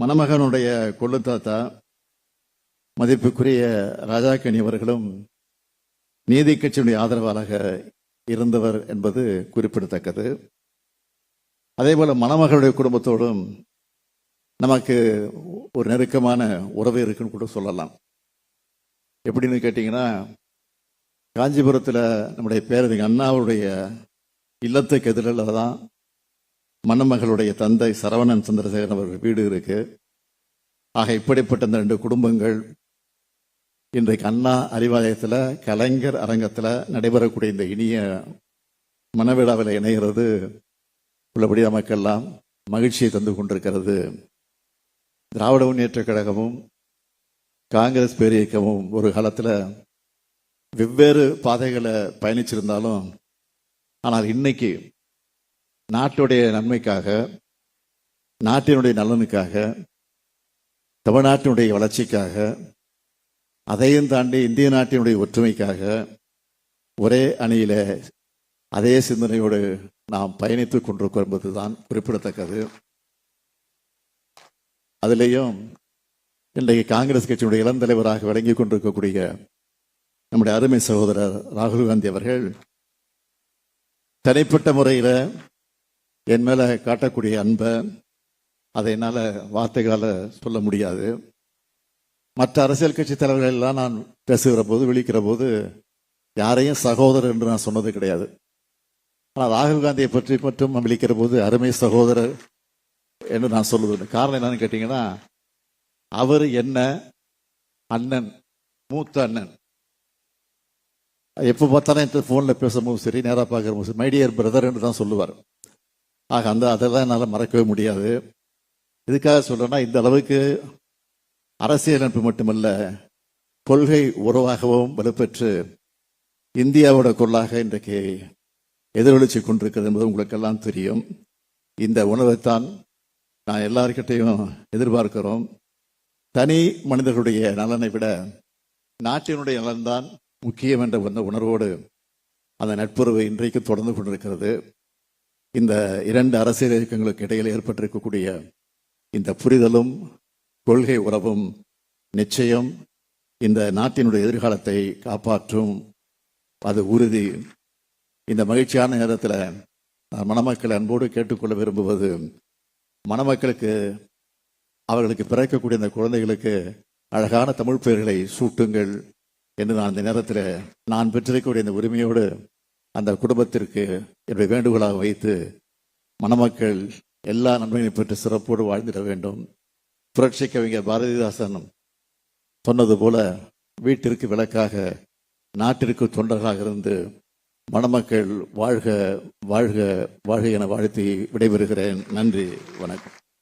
மணமகனுடைய கொள்ளு தாத்தா மதிப்புக்குரிய ராஜாக்கணி அவர்களும் நீதி கட்சியினுடைய ஆதரவாளராக இருந்தவர் என்பது குறிப்பிடத்தக்கது. அதேபோல மணமகளுடைய குடும்பத்தோடும் நமக்கு ஒரு நெருக்கமான உறவு இருக்குன்னு கூட சொல்லலாம். எப்படின்னு கேட்டிங்கன்னா காஞ்சிபுரத்தில் நம்முடைய பேரறிஞர் அண்ணாவுடைய இல்லத்துக்கு எதிரில் தான் மணமகளுடைய தந்தை சரவணன் சந்திரசேகரன் அவர்கள் வீடு இருக்கு. ஆக இப்படிப்பட்ட இந்த ரெண்டு குடும்பங்கள் இன்றைக்கு அண்ணா அறிவாலயத்தில் கலைஞர் அரங்கத்தில் நடைபெறக்கூடிய இந்த இனிய மனவிழாவில் இணைகிறது. உள்ளபடி நமக்கெல்லாம் மகிழ்ச்சியை தந்து கொண்டிருக்கிறது. திராவிட முன்னேற்ற கழகமும் காங்கிரஸ் பேரியக்கமும் ஒரு காலத்தில் வெவ்வேறு பாதைகளை பயணிச்சிருந்தாலும் ஆனால் இன்னைக்கு நாட்டுடைய நன்மைக்காக நாட்டினுடைய நலனுக்காக தமிழ்நாட்டினுடைய வளர்ச்சிக்காக அதையும் தாண்டி இந்திய நாட்டினுடைய ஒற்றுமைக்காக ஒரே அணியில அதே சிந்தனையோடு நாம் பயணித்துக் கொண்டிருக்கோம் என்பதுதான் குறிப்பிடத்தக்கது. அதிலேயும் இன்றைக்கு காங்கிரஸ் கட்சியினுடைய இளந்தலைவராக விளங்கி கொண்டிருக்கக்கூடிய நம்முடைய அருமை சகோதரர் ராகுல் காந்தி அவர்கள் தனிப்பட்ட முறையில் என் மேலே காட்டக்கூடிய அன்பை அதை என்னால் வார்த்தைகளால் சொல்ல முடியாது. மற்ற அரசியல் கட்சி தலைவர்கள் எல்லாம் நான் பேசுகிற போது விழிக்கிற போது யாரையும் சகோதரர் என்று நான் சொன்னது கிடையாது. ஆனால் ராகுல் காந்தியை பற்றி மட்டும் விழிக்கிற போது அருமை சகோதரர் என்று நான் சொல்லுவது காரணம் என்னன்னு கேட்டிங்கன்னா அவர் என்ன அண்ணன் மூத்த அண்ணன். எப்போ பார்த்தாலும் என் ஃபோனில் பேசும்போது சரி நேராக பார்க்குற சரி மைடியர் பிரதர் என்று தான் சொல்லுவார். ஆக அந்த அதெல்லாம் என்னால் மறக்கவே முடியாது. இதுக்காக சொல்றேன்னா இந்த அளவுக்கு அரசியலமைப்பு மட்டுமல்ல கொள்கை உறவாகவும் வலுப்பெற்று இந்தியாவோட கொள்ளாக இன்றைக்கு எதிரொலிச்சு கொண்டிருக்கிறது என்பது உங்களுக்கெல்லாம் தெரியும். இந்த உணவைத்தான் நான் எல்லார்கிட்டையும் எதிர்பார்க்கிறோம். தனி மனிதர்களுடைய நலனை விட நாட்டினுடைய நலன்தான் முக்கியம் என்ற அந்த உணர்வோடு அந்த நட்புறவு இன்றைக்கு தொடர்ந்து கொண்டிருக்கிறது. இந்த இரண்டு அரசியல் இயக்கங்களுக்கு இடையில் ஏற்பட்டிருக்கக்கூடிய இந்த புரிதலும் கொள்கை உறவும் நிச்சயம் இந்த நாட்டினுடைய எதிர்காலத்தை காப்பாற்றும். அது உறுதி. இந்த மகிழ்ச்சியான நேரத்தில் நான் மணமக்களை அன்போடு கேட்டுக்கொள்ள விரும்புவது மணமக்களுக்கு அவர்களுக்கு பிறக்கக்கூடிய இந்த குழந்தைகளுக்கு அழகான தமிழ் பெயர்களை சூட்டுங்கள் என்று நான் இந்த நேரத்தில் நான் பெற்றிருக்கக்கூடிய இந்த உரிமையோடு அந்த குடும்பத்திற்கு என்னுடைய வேண்டுகோளாக வைத்து மணமக்கள் எல்லா நன்மைகளையும் பெற்று சிறப்போடு வாழ்ந்திட வேண்டும். புரட்சி கவிஞர் பாரதிதாசன் சொன்னது போல வீட்டிற்கு விளக்காக நாட்டிற்கு தொண்டர்களாக இருந்து மணமக்கள் வாழ்க வாழ்க வாழ்க என வாழ்த்தி விடைபெறுகிறேன். நன்றி வணக்கம்.